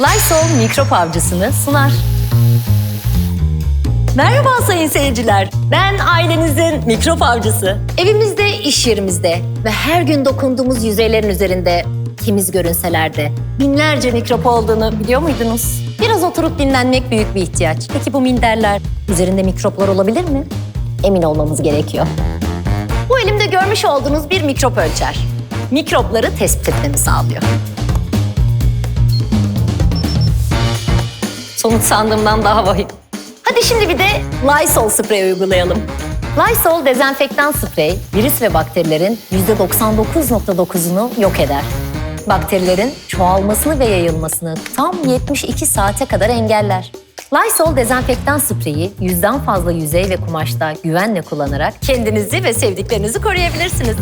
Lysol mikrop avcısını sunar. Merhaba sayın seyirciler. Ben ailenizin mikrop avcısı. Evimizde, iş yerimizde ve her gün dokunduğumuz yüzeylerin üzerinde temiz görünseler de binlerce mikrop olduğunu biliyor muydunuz? Biraz oturup dinlenmek büyük bir ihtiyaç. Peki bu minderler üzerinde mikroplar olabilir mi? Emin olmamız gerekiyor. Bu elimde görmüş olduğunuz bir mikrop ölçer. Mikropları tespit etmemi sağlıyor. Sonuç sandığımdan daha vahim. Hadi şimdi bir de Lysol sprey uygulayalım. Lysol dezenfektan sprey virüs ve bakterilerin %99.9'unu yok eder. Bakterilerin çoğalmasını ve yayılmasını tam 72 saate kadar engeller. Lysol dezenfektan spreyi yüzden fazla yüzey ve kumaşta güvenle kullanarak kendinizi ve sevdiklerinizi koruyabilirsiniz.